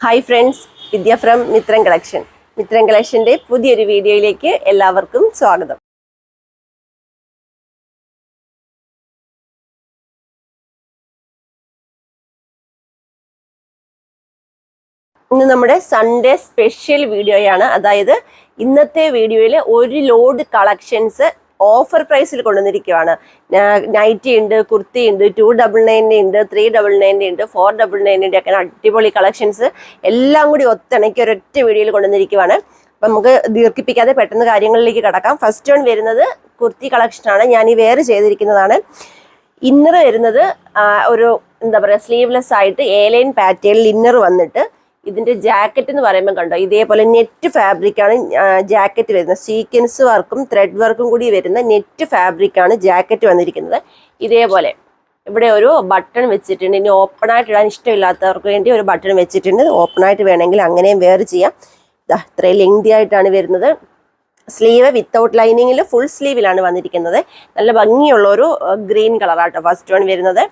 Hi friends Vidya from Mithram collection Mithram കളക്ഷന്റെ പുതിയൊരു വീഡിയോയിലേക്ക് എല്ലാവർക്കും സ്വാഗതം. ഇന്ന് നമ്മുടെ സൺഡേ സ്പെഷ്യൽ വീഡിയോയാണ് അതായത് ഇന്നത്തെ വീഡിയോയിൽ ഒരു ലോഡ് കളക്ഷൻസ് ഓഫർ പ്രൈസിൽ കൊണ്ടുവന്നിരിക്കുകയാണ് നൈറ്റി ഉണ്ട് കുർത്തി ഉണ്ട് ടു ഡബിൾ നയന്റെ ഉണ്ട് ത്രീ ഡബിൾ നയന്റെ ഉണ്ട് ഫോർ ഡബിൾ നയന്റെ ഒക്കെ അടിപൊളി കളക്ഷൻസ്. എല്ലാം കൂടി ഒത്തിണക്കി ഒരൊറ്റ വീഡിയോയിൽ കൊണ്ടുവന്നിരിക്കുകയാണ് അപ്പം നമുക്ക് ദീർഘിപ്പിക്കാതെ പെട്ടെന്ന് കാര്യങ്ങളിലേക്ക് കടക്കാം. ഫസ്റ്റ് വൺ വരുന്നത് കുർത്തി കളക്ഷനാണ് ഞാൻ ഈ വേറെ ചെയ്തിരിക്കുന്നതാണ്. ഇന്നർ വരുന്നത് ഒരു എന്താ പറയുക സ്ലീവ്ലെസ് ആയിട്ട് ഏലൈൻ പാറ്റേണിൽ ഇന്നർ വന്നിട്ട് ഇതിന്റെ ജാക്കറ്റ് എന്ന് പറയുമ്പോൾ കണ്ടോ? ഇതേപോലെ നെറ്റ് ഫാബ്രിക് ആണ് ജാക്കറ്റ് വരുന്നത്. സീക്വൻസ് വർക്കും ത്രെഡ് വർക്കും കൂടി വരുന്ന നെറ്റ് ഫാബ്രിക് ആണ് ജാക്കറ്റ് വന്നിരിക്കുന്നത്. ഇതേപോലെ ഇവിടെ ഒരു ബട്ടൺ വെച്ചിട്ടുണ്ട്. ഇനി ഓപ്പൺ ആയിട്ട് ഇടാൻ ഇഷ്ടമില്ലാത്തവർക്ക് വേണ്ടി ഒരു ബട്ടൺ വെച്ചിട്ടുണ്ട്. ഓപ്പൺ ആയിട്ട് വേണമെങ്കിൽ അങ്ങനെയും വേർ ചെയ്യാം. ഇത്രയും ലെങ്തി ആയിട്ടാണ് വരുന്നത്. സ്ലീവ് വിത്തൗട്ട് ലൈനിങ്ങിൽ ഫുൾ സ്ലീവിലാണ് വന്നിരിക്കുന്നത്. നല്ല ഭംഗിയുള്ള ഒരു ഗ്രീൻ കളറാട്ടോ ഫസ്റ്റ് വൺ വരുന്നത്.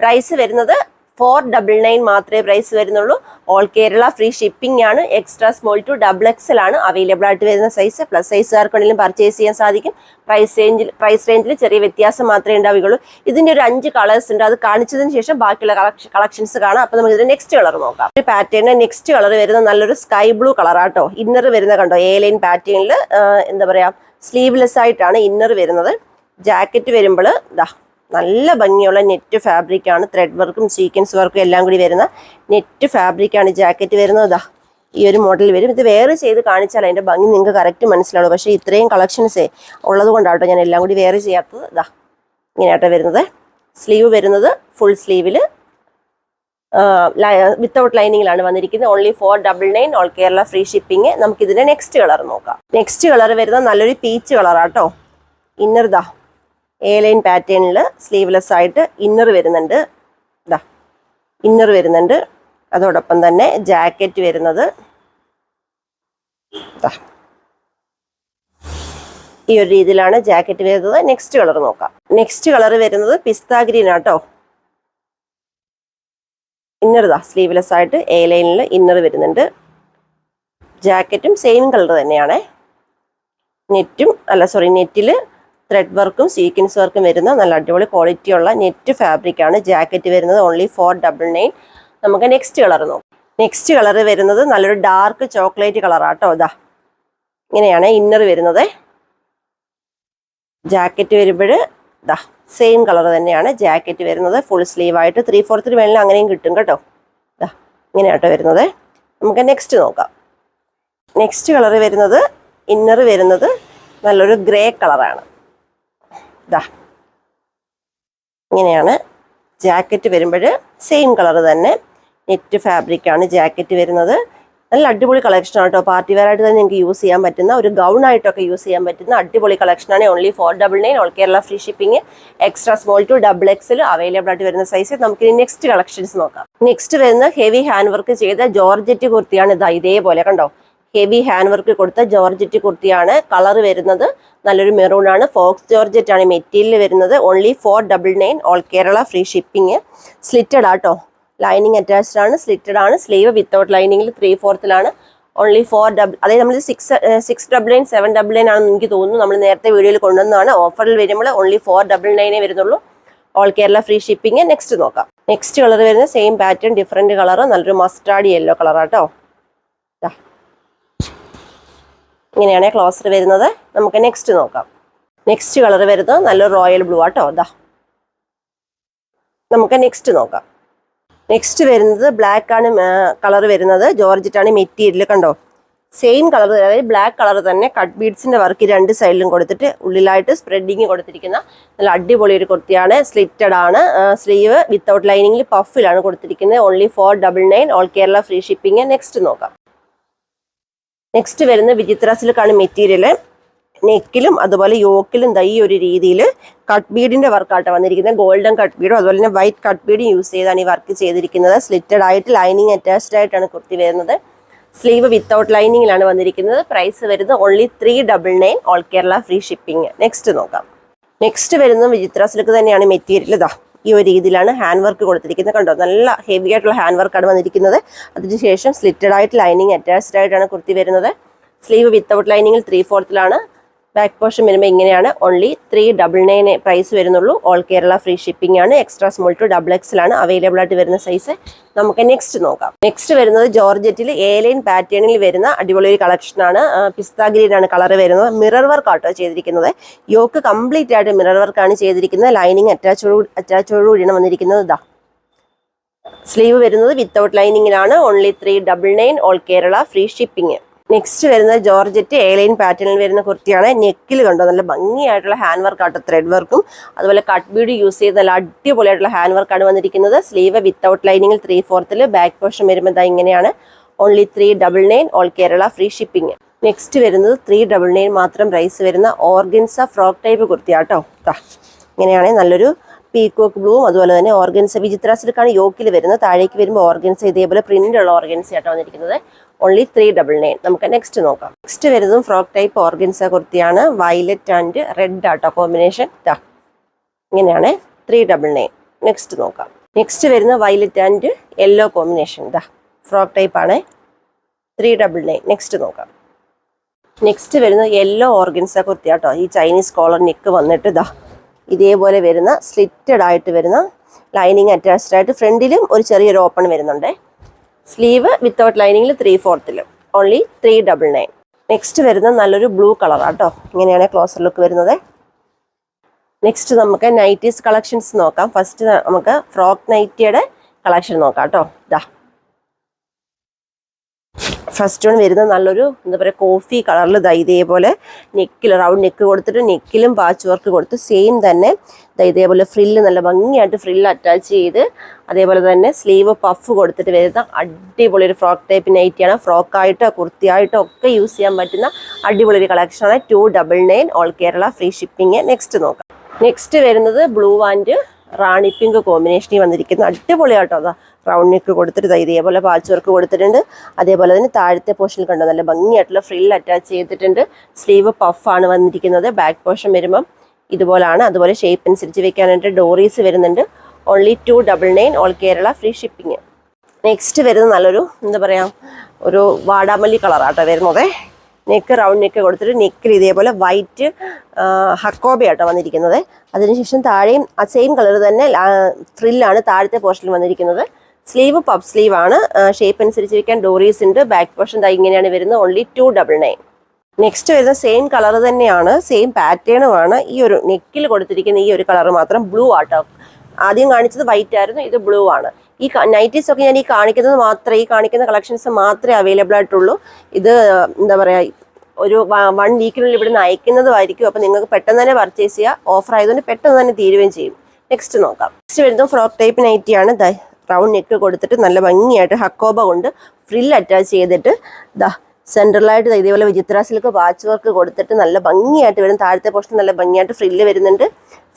പ്രൈസ് വരുന്നത് ഫോർ ഡബിൾ നയൻ മാത്രമേ പ്രൈസ് വരുന്നുള്ളൂ. ഓൾ കേരള ഫ്രീ ഷിപ്പിംഗ് ആണ്. Extra small to double XL ആണ് അവൈലബിൾ ആയിട്ട് വരുന്ന സൈസ് പ്ലസ് സൈസ് വേണമെങ്കിലും പർച്ചേസ് ചെയ്യാൻ സാധിക്കും. പ്രൈസ് റേഞ്ചിൽ പ്രൈസ് റേഞ്ചിൽ ചെറിയ വ്യത്യാസം മാത്രമേ ഉണ്ടാവുകയുള്ളൂ. ഇതിന്റെ ഒരു അഞ്ച് കളേഴ്സ് ഉണ്ട്. അത് കാണിച്ചതിന് ശേഷം ബാക്കിയുള്ള കളക്ഷൻസ് കാണാം. അപ്പോൾ നമുക്ക് നെക്സ്റ്റ് കളർ നോക്കാം. ഒരു പാറ്റേണിന്റെ നെക്സ്റ്റ് കളർ വരുന്ന നല്ലൊരു സ്കൈ ബ്ലൂ കളറാട്ടോ ഇന്നർ വരുന്ന കണ്ടോ? എ ലൈൻ പാറ്റേണിൽ എന്താ പറയുക സ്ലീവ്ലെസ് ആയിട്ടാണ് ഇന്നർ വരുന്നത്. ജാക്കറ്റ് വരുമ്പോൾ ദാ നല്ല ഭംഗിയുള്ള നെറ്റ് ഫാബ്രിക്കാണ് ത്രെഡ് വർക്കും സീക്വൻസ് വർക്കും എല്ലാം കൂടി വരുന്ന നെറ്റ് ഫാബ്രിക്കാണ് ജാക്കറ്റ് വരുന്നത്. ഈ ഒരു മോഡൽ വരും. ഇത് വേറെ ചെയ്ത് കാണിച്ചാൽ അതിന്റെ ഭംഗി നിങ്ങൾക്ക് കറക്റ്റ് മനസ്സിലാവുള്ളൂ പക്ഷേ ഇത്രയും കളക്ഷൻസേ ഉള്ളത് കൊണ്ടാട്ടോ ഞാൻ എല്ലാം കൂടി വേറെ ചെയ്യാത്തത്. ഇതാ ഇങ്ങനെയാട്ടോ വരുന്നത്. സ്ലീവ് വരുന്നത് ഫുൾ സ്ലീവിൽ വിത്തൗട്ട് ലൈനിങ്ങിലാണ് വന്നിരിക്കുന്നത്. Only four double nine all Kerala free shipping നമുക്കിതിന്റെ next colour നോക്കാം. നെക്സ്റ്റ് കളർ വരുന്നത് നല്ലൊരു പീച്ച് കളറാട്ടോ ഇന്നർ ദാ എ ലൈൻ പാറ്റേണിൽ സ്ലീവ്ലെസ് ആയിട്ട് ഇന്നർ വരുന്നുണ്ട്. ഇതാ ഇന്നർ വരുന്നുണ്ട്. അതോടൊപ്പം തന്നെ ജാക്കറ്റ് വരുന്നത്. ഈ ഒരു രീതിയിലാണ് ജാക്കറ്റ് വരുന്നത്. നെക്സ്റ്റ് കളർ നോക്കാം. നെക്സ്റ്റ് കളർ വരുന്നത് പിസ്ത ഗ്രീൻ ആട്ടോ. ഇന്നർ ഇതാ സ്ലീവ്ലെസ് ആയിട്ട് എ ലൈനിൽ ഇന്നർ വരുന്നുണ്ട്. ജാക്കറ്റും സെയിം കളർ തന്നെയാണ്. നെറ്റും അല്ല സോറി നെറ്റിൽ ത്രെഡ് വർക്കും സീക്വൻസ് വർക്കും വരുന്ന നല്ല അടിപൊളി ക്വാളിറ്റി ഉള്ള നെറ്റ് ഫാബ്രിക് ആണ്. ജാക്കറ്റ് വരുന്നത് ഓൺലി ഫോർ ഡബിൾ നമുക്ക് നെക്സ്റ്റ് കളർ നോക്കാം. നെക്സ്റ്റ് കളർ വരുന്നത് നല്ലൊരു ഡാർക്ക് ചോക്ലേറ്റ് കളറാട്ടോ ഇതാ. ഇങ്ങനെയാണ് ഇന്നർ വരുന്നത്. ജാക്കറ്റ് വരുമ്പോൾ ഇതാ സെയിം കളർ തന്നെയാണ് ജാക്കറ്റ് വരുന്നത്. ഫുൾ സ്ലീവ് ആയിട്ട് ത്രീ ഫോർത്തിന് വേണമെങ്കിൽ അങ്ങനെയും കിട്ടും കേട്ടോ. ഇതാ ഇങ്ങനെയാട്ടോ വരുന്നത്. നമുക്ക് നെക്സ്റ്റ് നോക്കാം. നെക്സ്റ്റ് കളർ വരുന്നത് ഇന്നർ വരുന്നത് നല്ലൊരു ഗ്രേ കളറാണ് ഇതാ ഇങ്ങനെയാണ് ജാക്കറ്റ് വരുമ്പോൾ സെയിം കളർ തന്നെ നെറ്റ് ഫാബ്രിക്കാണ് ജാക്കറ്റ് വരുന്നത്. നല്ല അടിപൊളി കളക്ഷൻ ആട്ടോ പാർട്ടി വെയർ ആയിട്ട് തന്നെ നിങ്ങൾക്ക് യൂസ് ചെയ്യാൻ പറ്റുന്ന ഒരു ഗൗൺ ആയിട്ടൊക്കെ യൂസ് ചെയ്യാൻ പറ്റുന്ന അടിപൊളി കളക്ഷനാണ് only four double nine all Kerala free shipping extra small to double XL available ആയിട്ട് വരുന്ന സൈസ് നമുക്ക് ഇനി നെക്സ്റ്റ് കളക്ഷൻസ് നോക്കാം. നെക്സ്റ്റ് വരുന്ന ഹെവി ഹാൻഡ് വർക്ക് ചെയ്ത ജോർജറ്റ് കുർത്തിയാണ് ഇതാ ഇതേപോലെ കണ്ടോ? ഹെവി ഹാൻഡ് വർക്ക് കൊടുത്ത ജോർജറ്റ് കുർത്തിയാണ് കളർ വരുന്നത്. നല്ലൊരു മെറൂൺ ആണ്. ഫോക്സ് ജോർജറ്റ് ആണ് മെറ്റീരിയൽ വരുന്നത്. Only four double nine all Kerala free shipping slitted ആട്ടോ. ലൈനിങ് അറ്റാച്ച്ഡ് ആണ്. സ്ലിറ്റഡ് ആണ്. സ്ലീവ് വിത്തൗട്ട് ലൈനിങ്ങിൽ ത്രീ ഫോർത്തിലാണ് ഓൺലി ഫോർ ഡബിൾ അതായത് നമ്മൾ six six double nine seven double nine ആണെന്ന് എനിക്ക് തോന്നുന്നു. നമ്മൾ നേരത്തെ വീഡിയോയിൽ കൊണ്ടുവന്നതാണ്. ഓഫറിൽ വരുമ്പോൾ ഓൺലി ഫോർ ഡബിൾ നയനേ വരുന്നുള്ളൂ. All Kerala free shipping next നോക്കാം. നെക്സ്റ്റ് കളർ വരുന്നത് സെയിം പാറ്റേൺ ഡിഫറെന്റ് കളർ നല്ലൊരു മസ്റ്റാർഡ് യെല്ലോ കളറാട്ടോ ഇങ്ങനെയാണ് ക്ലോസർ വരുന്നത്. നമുക്ക് നെക്സ്റ്റ് നോക്കാം. നെക്സ്റ്റ് കളർ വരുന്നത് നല്ല റോയൽ ബ്ലൂ ആട്ടോ അതാ നമുക്ക് നെക്സ്റ്റ് നോക്കാം. നെക്സ്റ്റ് വരുന്നത് ബ്ലാക്ക് ആണ് കളർ വരുന്നത്. ജോർജറ്റ് ആണ് മെറ്റീരിയൽ കണ്ടോ? സെയിം കളർ അതായത് ബ്ലാക്ക് കളർ തന്നെ കട്ട് ബീഡ്സിന്റെ വർക്ക് രണ്ട് സൈഡിലും കൊടുത്തിട്ട് ഉള്ളിലായിട്ട് സ്പ്രെഡിങ് കൊടുത്തിരിക്കുന്ന നല്ല അടിപൊളി ഒരു കുർത്തിയാണ്. സ്ലിറ്റഡ് ആണ്. സ്ലീവ് വിത്തൗട്ട് ലൈനിങ്ങിൽ പഫിലാണ് കൊടുത്തിരിക്കുന്നത്. Only four double nine all Kerala free shipping next നോക്കാം. നെക്സ്റ്റ് വരുന്ന വിചിത്ര സിൽക്കാണ് മെറ്റീരിയൽ നെക്കിലും അതുപോലെ യോക്കിലും ദൈ ഒരു രീതിയിൽ കട്ട് ബീഡിന്റെ വർക്കായിട്ട് വന്നിരിക്കുന്നത്. ഗോൾഡൻ കട്ട് ബീഡും അതുപോലെ തന്നെ വൈറ്റ് കട്ട് ബീഡും യൂസ് ചെയ്താണ് ഈ വർക്ക് ചെയ്തിരിക്കുന്നത്. സ്ലിറ്റഡ് ആയിട്ട് ലൈനിങ് അറ്റാച്ച്ഡ് ആയിട്ടാണ് കുർത്തി വരുന്നത്. സ്ലീവ് വിത്തൗട്ട് ലൈനിങ്ങിലാണ് വന്നിരിക്കുന്നത്. പ്രൈസ് വരുന്നത് only three double nine all Kerala free shipping next നോക്കാം. നെക്സ്റ്റ് വരുന്നത് വിചിത്ര തന്നെയാണ് മെറ്റീരിയൽ ഇതാ. ഈ ഒരു രീതിയിലാണ് ഹാൻഡ് വർക്ക് കൊടുത്തിരിക്കുന്നത്. കണ്ടോ? നല്ല ഹെവി ആയിട്ടുള്ള ഹാൻഡ് വർക്കാണ് വന്നിരിക്കുന്നത്. അതിനുശേഷം സ്ലിറ്റഡ് ആയിട്ട് ലൈനിങ് അറ്റാച്ച്ഡ് ആയിട്ടാണ് കുർത്തി വരുന്നത്. സ്ലീവ് വിത്തൗട്ട് ലൈനിങ്ങിൽ ത്രീ ഫോർത്തിലാണ് ബാക്ക് പോർഷൻ വരുമ്പോൾ ഇങ്ങനെയാണ്. Only three double nine price വരുന്നുള്ളൂ. ഓൾ കേരള ഫ്രീ ഷിപ്പിംഗ് ആണ്. എക്സ്ട്രാ സ്മോൾ ടു ഡബിൾ എക്സിലാണ് അവൈലബിൾ ആയിട്ട് വരുന്ന സൈസ് നമുക്ക് നെക്സ്റ്റ് നോക്കാം. നെക്സ്റ്റ് വരുന്നത് ജോർജറ്റിൽ ഏലൈൻ ലൈൻ പാറ്റേണിൽ വരുന്ന അടിപൊളി ഒരു കളക്ഷനാണ് പിസ്ത ഗ്രീൻ ആണ് കളർ വരുന്നത്. മിറർ വർക്ക് ആട്ടോ ചെയ്തിരിക്കുന്നത്. യോക്ക് കംപ്ലീറ്റ് ആയിട്ട് മിറർ വർക്കാണ് ചെയ്തിരിക്കുന്നത്. ലൈനിങ് അറ്റാച്ചോട് അറ്റാച്ചോടുകൂടിയാണ് വന്നിരിക്കുന്നത്. ഇതാ സ്ലീവ് വരുന്നത് without ലൈനിങ്ങിലാണ് only three double nine all Kerala free shipping next വരുന്നത് ജോർജറ്റ് എ ലൈൻ പാറ്റേണിൽ വരുന്ന കുർത്തിയാണ്. നെക്കിൽ കണ്ടോ? നല്ല ഭംഗിയായിട്ടുള്ള ഹാൻഡ് വർക്കാട്ടോ ത്രെഡ് വർക്കും അതുപോലെ കട്ട് ബീഡ് യൂസ് ചെയ്ത് നല്ല അടിപൊളിയായിട്ടുള്ള ഹാൻഡ് വർക്കാണ് വന്നിരിക്കുന്നത്. സ്ലീവ് വിത്തൗട്ട് ലൈനിങ്ങിൽ ത്രീ ഫോർത്തിൽ ബാക്ക് പോർഷൻ വരുമ്പോൾ ദാ ഇങ്ങനെയാണ്. Only three double nine all Kerala free shipping next വരുന്നത് ത്രീ ഡബിൾ നയൻ മാത്രം പ്രൈസ് വരുന്ന ഓർഗൻസ ഫ്രോക്ക് ടൈപ്പ് കുർത്തിയാട്ടോ. ദാ ഇങ്ങനെയാണ് നല്ലൊരു പീക്കോക്ക് ബ്ലൂവും അതുപോലെ തന്നെ ഓർഗൻസ വിചിത്ര സിൽക്കാണ് യോക്കിൽ വരുന്നത്. താഴേക്ക് വരുമ്പോൾ ഓർഗൻസ ഇതേപോലെ പ്രിന്റ് ഉള്ള ഓർഗൻസ ആട്ടോ വന്നിരിക്കുന്നത്. ഓൺലി ത്രീ ഡബിൾ നയൻ നമുക്ക് നെക്സ്റ്റ് നോക്കാം. നെക്സ്റ്റ് വരുന്നതും ഫ്രോക്ക് ടൈപ്പ് ഓർഗൻസ കുർത്തിയാണ്. വയലറ്റ് ആൻഡ് റെഡ് ആട്ടോ കോമ്പിനേഷൻ ദാ ഇങ്ങനെയാണ് ത്രീ ഡബിൾ നയൻ നെക്സ്റ്റ് നോക്കാം. നെക്സ്റ്റ് വരുന്ന വയലറ്റ് ആൻഡ് യെല്ലോ കോമ്പിനേഷൻ ദാ ഫ്രോക്ക് ടൈപ്പ് ആണ്. ത്രീ ഡബിൾ നയൻ നെക്സ്റ്റ് നോക്കാം. നെക്സ്റ്റ് വരുന്ന യെല്ലോ ഓർഗൻസ കുർത്തിയാട്ടോ ഈ ചൈനീസ് കോളർ നെക്ക് വന്നിട്ട് ഇതാ ഇതേപോലെ വരുന്ന സ്ലിറ്റഡ് ആയിട്ട് വരുന്ന ലൈനിങ് അറ്റാച്ച്ഡ് ആയിട്ട് ഫ്രണ്ടിലും ഒരു ചെറിയൊരു ഓപ്പൺ വരുന്നുണ്ട്. സ്ലീവ് വിത്തൗട്ട് ലൈനിങ്ങിൽ three ഫോർത്തിലും only three double nine next വരുന്ന നല്ലൊരു ബ്ലൂ കളറാട്ടോ ഇങ്ങനെയാണ് ക്ലോസർ ലുക്ക് വരുന്നത്. നെക്സ്റ്റ് നമുക്ക് നൈറ്റീസ് കളക്ഷൻസ് നോക്കാം. ഫസ്റ്റ് നമുക്ക് ഫ്രോക്ക് നൈറ്റിയുടെ കളക്ഷൻ നോക്കാം കേട്ടോ ഇതാ ഫസ്റ്റ് വൺ വരുന്നത് നല്ലൊരു എന്താ പറയുക കോഫി കളറിൽ ദാ ഇതേപോലെ നെക്കിൽ റൗണ്ട് നെക്ക് കൊടുത്തിട്ട് നെക്കിലും പാച്ച് വർക്ക് കൊടുത്ത് സെയിം തന്നെ ദാ ഇതേപോലെ ഫ്രില്ല് നല്ല ഭംഗിയായിട്ട് ഫ്രില്ല് അറ്റാച്ച് ചെയ്ത് അതേപോലെ തന്നെ സ്ലീവ് പഫ് കൊടുത്തിട്ട് വരുന്ന അടിപൊളി ഒരു ഫ്രോക്ക് ടൈപ്പ് നൈറ്റിയാണ് ഫ്രോക്കായിട്ടോ കുർത്തിയായിട്ടോ ഒക്കെ യൂസ് ചെയ്യാൻ പറ്റുന്ന അടിപൊളി ഒരു കളക്ഷനാണ് two double nine all Kerala free shipping next നോക്കാം. നെക്സ്റ്റ് വരുന്നത് ബ്ലൂ ആൻഡ് റാണി പിങ്ക് കോമ്പിനേഷനിൽ വന്നിരിക്കുന്ന അടിപൊളിയാട്ടോ അതാ റൗണ്ട് നെക്ക് കൊടുത്തിട്ട് ഇതേപോലെ പാച്ച് വർക്ക് കൊടുത്തിട്ടുണ്ട്. അതേപോലെ തന്നെ താഴത്തെ പോർഷനിൽ കണ്ടോ നല്ല ഭംഗിയായിട്ടുള്ള ഫ്രിൽ അറ്റാച്ച് ചെയ്തിട്ടുണ്ട്. സ്ലീവ് പഫാണ് വന്നിരിക്കുന്നത്. ബാക്ക് പോർഷൻ വരുമ്പം ഇതുപോലാണ്. അതുപോലെ ഷേപ്പ് അനുസരിച്ച് വെക്കാനായിട്ട് ഡോറീസ് വരുന്നുണ്ട്. Only two double nine all Kerala free shipping next വരുന്നത് നല്ലൊരു എന്താ പറയുക ഒരു വാടാമല്ലി കളറാട്ടോ വരുന്നത്. നെക്ക് റൗണ്ട് നെക്ക് കൊടുത്തിട്ട് നെക്കിൽ ഇതേപോലെ വൈറ്റ് ഹക്കോബയാട്ടോ വന്നിരിക്കുന്നത്. അതിനുശേഷം താഴെയും ആ സെയിം കളർ തന്നെ ത്രില്ലാണ് താഴത്തെ പോർഷനിൽ വന്നിരിക്കുന്നത്. സ്ലീവ് പഫ് സ്ലീവ് ആണ് ഷേപ്പ് അനുസരിച്ചിരിക്കാൻ ഡോറീസ് ഉണ്ട്. ബാക്ക് പോർഷൻ ദാ ഇങ്ങനെയാണ് വരുന്നത്. Only two double nine next വരുന്ന സെയിം കളർ തന്നെയാണ്. സെയിം പാറ്റേണുമാണ് ഈ ഒരു നെക്കിൽ കൊടുത്തിരിക്കുന്ന ഈ ഒരു കളർ മാത്രം ബ്ലൂ ആട്ടോ. ആദ്യം കാണിച്ചത് വൈറ്റ് ആയിരുന്നു. ഇത് ബ്ലൂ ആണ്. ഈ നൈറ്റീസ് ഒക്കെ ഞാൻ ഈ കാണിക്കുന്നത് മാത്രമേ ഈ കാണിക്കുന്ന കളക്ഷൻസ് മാത്രമേ അവൈലബിൾ ആയിട്ടുള്ളൂ. ഇത് എന്താ പറയുക ഒരു വൺ വീക്കിനുള്ളിൽ ഇവിടുന്ന് അയക്കുന്നതുമായിരിക്കും. അപ്പോൾ നിങ്ങൾക്ക് പെട്ടെന്ന് തന്നെ പർച്ചേസ് ചെയ്യുക ഓഫർ ആയതുകൊണ്ട് പെട്ടെന്ന് തന്നെ തീരുകയും ചെയ്യും. നെക്സ്റ്റ് നോക്കാം. നെക്സ്റ്റ് വരുന്നത് ഫ്രോക്ക് ടൈപ്പ് നൈറ്റിയാണ് റൗണ്ട് നെക്ക് കൊടുത്തിട്ട് നല്ല ഭംഗിയായിട്ട് ഹക്കോബ കൊണ്ട് ഫ്രിൽ അറ്റാച്ച് ചെയ്തിട്ട് ദാ സെൻട്രലായിട്ട് ഇതേപോലെ വിചിത്ര സിൽക്ക് വാച്ച് വർക്ക് കൊടുത്തിട്ട് നല്ല ഭംഗിയായിട്ട് വരും. താഴത്തെ പോർഷൻ നല്ല ഭംഗിയായിട്ട് ഫ്രില്ല് വരുന്നുണ്ട്.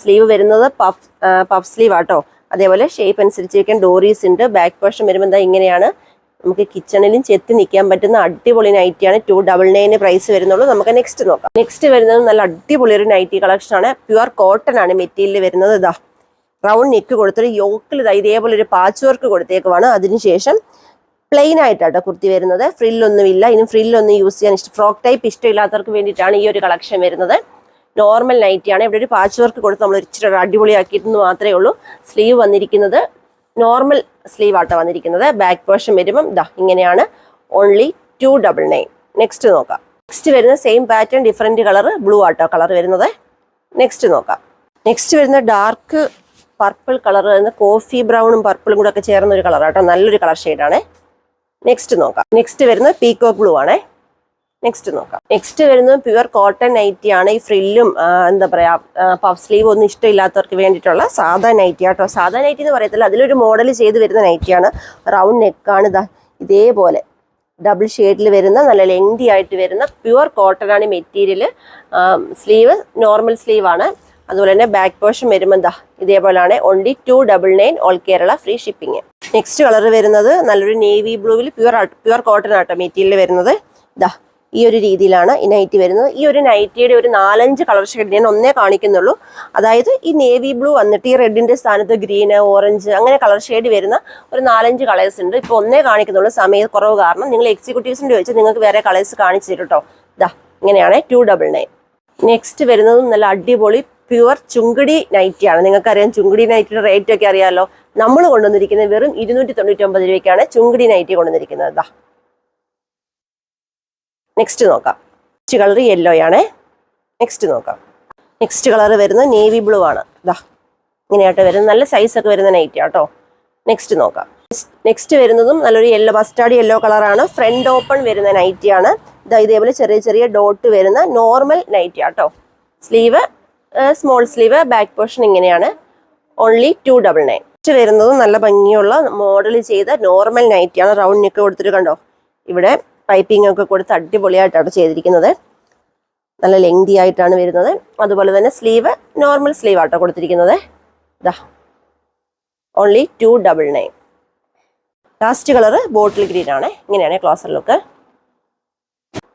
സ്ലീവ് വരുന്നത് പഫ് പഫ് സ്ലീവ് ആട്ടോ. അതേപോലെ ഷേപ്പ് അനുസരിച്ചിരിക്കാൻ ഡോറീസ് ഉണ്ട്. ബാക്ക് പോർഷൻ വരുമ്പോൾ എന്താ ഇങ്ങനെയാണ്. നമുക്ക് കിച്ചണിലും ചെത്തി നിൽക്കാൻ പറ്റുന്ന അടിപൊളി നൈറ്റിയാണ്. ടു ഡബിൾ നയന് പ്രൈസ് വരുന്നുള്ളൂ. നമുക്ക് നെക്സ്റ്റ് നോക്കാം. നെക്സ്റ്റ് വരുന്നത് നല്ല അടിപൊളി ഒരു നൈറ്റി കളക്ഷനാണ് പ്യുവർ കോട്ടൺ ആണ് മെറ്റീരിയൽ വരുന്നത് ഇതാ റൗണ്ട് നെക്ക് കൊടുത്തിട്ട് യോക്കിൽ ഇതാ ഇതേപോലെ ഒരു പാച്ച് വർക്ക് കൊടുത്തേക്കുവാണ്. അതിനുശേഷം പ്ലെയിൻ ആയിട്ടാട്ടോ കുർത്തി വരുന്നത്. ഫ്രില്ലൊന്നുമില്ല ഇനി ഫ്രില്ലൊന്നും യൂസ് ചെയ്യാൻ ഇഷ്ടം ഫ്രോക്ക് ടൈപ്പ് ഇഷ്ടമില്ലാത്തവർക്ക് വേണ്ടിയിട്ടാണ് ഈ ഒരു കളക്ഷൻ വരുന്നത്. നോർമൽ നൈറ്റിയാണ് ഇവിടെ ഒരു പാച്ച് വർക്ക് കൊടുത്ത് നമ്മൾ ഇച്ചിരി അടിപൊളിയാക്കിയിട്ടെന്ന് മാത്രമേ ഉള്ളൂ. സ്ലീവ് വന്നിരിക്കുന്നത് നോർമൽ സ്ലീവ് ആട്ടോ വന്നിരിക്കുന്നത്. ബാക്ക് പോർഷൻ വരുമ്പം ഇതാ ഇങ്ങനെയാണ്. Only two double nine next നോക്കാം. നെക്സ്റ്റ് വരുന്ന same pattern different colour blue ആട്ടോ കളർ വരുന്നത്. നെക്സ്റ്റ് നോക്കാം. നെക്സ്റ്റ് വരുന്ന ഡാർക്ക് പർപ്പിൾ കളർ കോഫി ബ്രൗണും പർപ്പിളും കൂടെ ഒക്കെ ചേർന്ന ഒരു കളർ ആട്ടോ. നല്ലൊരു കളർ ഷെയ്ഡാണ് നെക്സ്റ്റ് നോക്കാം. നെക്സ്റ്റ് വരുന്നത് പീക്കോക്ക് ബ്ലൂ ആണേ. നെക്സ്റ്റ് നോക്കാം. നെക്സ്റ്റ് വരുന്നത് പ്യുവർ കോട്ടൺ നൈറ്റി ആണ്. ഈ ഫ്രില്ലും എന്താ പറയാ പഫ് സ്ലീവ് ഒന്നും ഇഷ്ടമില്ലാത്തവർക്ക് വേണ്ടിയിട്ടുള്ള സാധാ നൈറ്റി ആട്ടോ. സാധാ നൈറ്റി എന്ന് പറയത്തില്ല. അതിലൊരു മോഡൽ ചെയ്ത് വരുന്ന നൈറ്റിയാണ് റൗണ്ട് നെക്കാണ് ഇതാ ഇതേപോലെ ഡബിൾ ഷെയ്ഡിൽ വരുന്ന നല്ല ലെങ്തി ആയിട്ട് വരുന്ന പ്യുവർ കോട്ടൺ ആണ് മെറ്റീരിയൽ സ്ലീവ് നോർമൽ സ്ലീവ് ആണ്. അതുപോലെ തന്നെ ബാക്ക് പോർഷൻ വരുമ്പോൾ എന്താ ഇതേപോലെയാണ് only two double nine all Kerala free shipping next colour വരുന്നത് നല്ലൊരു നേവി ബ്ലൂവിൽ പ്യുവർ പ്യുവർ കോട്ടൺ ആട്ടോ മെറ്റീരിയൽ വരുന്നത്. ഇതാ ഈ ഒരു രീതിയിലാണ് ഈ നൈറ്റി വരുന്നത്. ഈ ഒരു നൈറ്റിയുടെ ഒരു നാലഞ്ച് കളർ ഷെയ്ഡ് ഞാൻ ഒന്നേ കാണിക്കുന്നുള്ളൂ. അതായത് ഈ നേവി ബ്ലൂ വന്നിട്ട് ഈ റെഡിന്റെ സ്ഥാനത്ത് ഗ്രീന് ഓറഞ്ച് അങ്ങനെ കളർ ഷെയ്ഡ് വരുന്ന ഒരു നാലഞ്ച് കളേഴ്സ് ഉണ്ട്. ഇപ്പോൾ ഒന്നേ കാണിക്കുന്നുള്ളൂ. സമയക്കുറവ് കാരണം നിങ്ങൾ എക്സിക്യൂട്ടീവ്സിന്റെ ചോദിച്ചാൽ നിങ്ങൾക്ക് വേറെ കളേഴ്സ് കാണിച്ചു തരും കേട്ടോ ഇതാ ഇങ്ങനെയാണ് ടു ഡബിൾ നയൻ നെക്സ്റ്റ് വരുന്നതും നല്ല അടിപൊളി പ്യുവർ ചുങ്കടി നൈറ്റിയാണ്. നിങ്ങൾക്കറിയാം ചുങ്കടി നൈറ്റിയുടെ റേറ്റ് ഒക്കെ അറിയാമല്ലോ നമ്മൾ കൊണ്ടുവന്നിരിക്കുന്നത് വെറും ഇരുന്നൂറ്റി തൊണ്ണൂറ്റി ഒമ്പത് രൂപയ്ക്കാണ് ചുങ്കടി നൈറ്റി കൊണ്ടുവന്നിരിക്കുന്നത്. ഇതാ നെക്സ്റ്റ് നോക്കാം. നെക്സ്റ്റ് കളർ യെല്ലോ ആണേ. നെക്സ്റ്റ് നോക്കാം. നെക്സ്റ്റ് കളർ വരുന്നത് നേവി ബ്ലൂ ആണ്. ഇതാ ഇങ്ങനെയായിട്ട് വരുന്നത്. നല്ല സൈസ് ഒക്കെ വരുന്ന നൈറ്റി ആട്ടോ. നെക്സ്റ്റ് നോക്കാം. നെക്സ്റ്റ് വരുന്നതും നല്ലൊരു യെല്ലോ മസ്റ്റാർഡ് യെല്ലോ കളറാണ് ഫ്രണ്ട് ഓപ്പൺ വരുന്ന നൈറ്റിയാണ് ആണ്. ഇതാ ഇതേപോലെ ചെറിയ ചെറിയ ഡോട്ട് വരുന്ന നോർമൽ നൈറ്റി ആട്ടോ. Sleeve small sleeve back portion ഇങ്ങനെയാണ്. ഓൺലി ടു ഡബിൾ നയൻ വരുന്നത് നല്ല ഭംഗിയുള്ള മോഡൽ ചെയ്ത നോർമൽ നൈറ്റിയാണ് റൗണ്ട് നെക്ക് കൊടുത്തിട്ട് കണ്ടോ? ഇവിടെ പൈപ്പിംഗ് ഒക്കെ കൊടുത്ത് അടിപൊളിയായിട്ടാണ് ചെയ്തിരിക്കുന്നത്. നല്ല ലെങ്തി ആയിട്ടാണ് വരുന്നത്. അതുപോലെ തന്നെ സ്ലീവ് നോർമൽ സ്ലീവ് ആട്ടോ കൊടുത്തിരിക്കുന്നത്. ഇതാ only two double nine last colour bottle green ആണ്. ഇങ്ങനെയാണ് ക്ലോസർ ലുക്ക്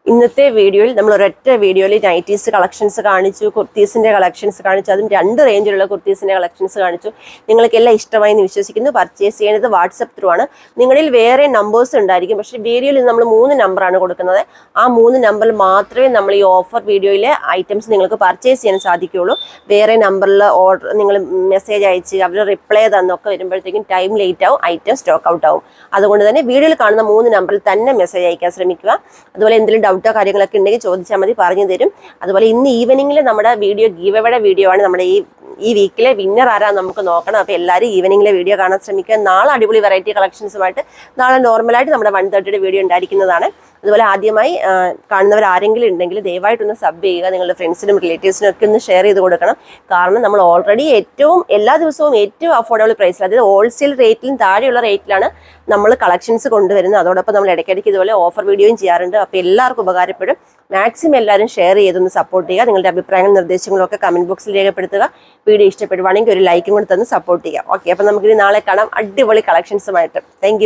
ഇന്നത്തെ വീഡിയോയിൽ നമ്മൾ ഒരൊറ്റ വീഡിയോയിൽ നൈറ്റീസ് കളക്ഷൻസ് കാണിച്ചു കുർത്തീസിന്റെ കളക്ഷൻസ് കാണിച്ചു അതും രണ്ട് റേഞ്ചിലുള്ള കുർത്തീസിന്റെ കളക്ഷൻസ് കാണിച്ചു. നിങ്ങൾക്ക് എല്ലാം ഇഷ്ടമായി എന്ന് വിശ്വസിക്കുന്നു. പർച്ചേസ് ചെയ്യുന്നത് വാട്സപ്പ് ത്രൂ ആണ്. നിങ്ങളിൽ വേറെ നമ്പേഴ്സ് ഉണ്ടായിരിക്കും. പക്ഷേ വീഡിയോയിൽ നമ്മൾ മൂന്ന് നമ്പറാണ് കൊടുക്കുന്നത്. ആ മൂന്ന് നമ്പറിൽ മാത്രമേ നമ്മൾ ഈ ഓഫർ വീഡിയോയിലെ ഐറ്റംസ് നിങ്ങൾക്ക് പർച്ചേസ് ചെയ്യാൻ സാധിക്കുകയുള്ളൂ. വേറെ നമ്പറിൽ ഓർഡർ നിങ്ങൾ മെസ്സേജ് അയച്ച് അവർ റിപ്ലൈ തന്നൊക്കെ വരുമ്പോഴത്തേക്കും ടൈം ലേറ്റ് ആവും ഐറ്റം സ്റ്റോക്ക് ഔട്ട് ആവും. അതുകൊണ്ട് തന്നെ വീഡിയോയിൽ കാണുന്ന മൂന്ന് നമ്പറിൽ തന്നെ മെസ്സേജ് അയക്കാൻ ശ്രമിക്കുക. അതുപോലെ എന്തെങ്കിലും ഡൗട്ടോ കാര്യങ്ങളൊക്കെ ഉണ്ടെങ്കിൽ ചോദിച്ചാൽ മതി പറഞ്ഞു തരും അതുപോലെ ഇന്ന് ഈവനിങ്ങിൽ നമ്മുടെ വീഡിയോ ഗീവയുടെ വീഡിയോ ആണ് നമ്മുടെ ഈ ഈ വീക്കിലെ വിന്നർ ആരാ നമുക്ക് നോക്കണം. അപ്പോൾ എല്ലാവരും ഈവനിങ്ങിലെ വീഡിയോ കാണാൻ ശ്രമിക്കുക. നാളെ അടിപൊളി വെറൈറ്റി കളക്ഷൻസുമായിട്ട് നാളെ നോർമലായിട്ട് നമ്മുടെ വൺ തേർട്ടിയുടെ വീഡിയോ ഉണ്ടായിരിക്കുന്നതാണ്. അതുപോലെ ആദ്യമായി കാണുന്നവർ ആരെങ്കിലും ഉണ്ടെങ്കിൽ ദയവായിട്ടൊന്ന് സബ് ചെയ്യുക. നിങ്ങളുടെ ഫ്രണ്ട്സിനും റിലേറ്റീവ്സിനും ഒക്കെ ഒന്ന് ഷെയർ ചെയ്ത് കൊടുക്കണം. കാരണം നമ്മൾ ഓൾറെഡി ഏറ്റവും എല്ലാ ദിവസവും ഏറ്റവും അഫോർഡബിൾ പ്രൈസിൽ അതായത് ഹോൾസെയിൽ റേറ്റിലും താഴെയുള്ള റേറ്റിലാണ് നമ്മൾ കളക്ഷൻസ് കൊണ്ടുവരുന്നത്. അതോടൊപ്പം നമ്മൾ ഇടയ്ക്കിടയ്ക്ക് ഇതുപോലെ ഓഫർ വീഡിയോയും ചെയ്യാറുണ്ട്. അപ്പോൾ എല്ലാവർക്കും ഉപകാരപ്പെടും. മാക്സിമം എല്ലാവരും ഷെയർ ചെയ്തൊന്ന് സപ്പോർട്ട് ചെയ്യുക. നിങ്ങളുടെ അഭിപ്രായങ്ങളും നിർദ്ദേശങ്ങളും ഒക്കെ കമന്റ് ബോക്സിൽ രേഖപ്പെടുത്തുക. വീഡിയോ ഇഷ്ടപ്പെടുവാണെങ്കിൽ ഒരു ലൈക്കും കൂടി തന്ന് സപ്പോർട്ട് ചെയ്യുക. ഓക്കെ അപ്പോൾ നമുക്കിനി നാളെ കാണാം. അടിപൊളി കളക്ഷൻസുമായിട്ട് താങ്ക്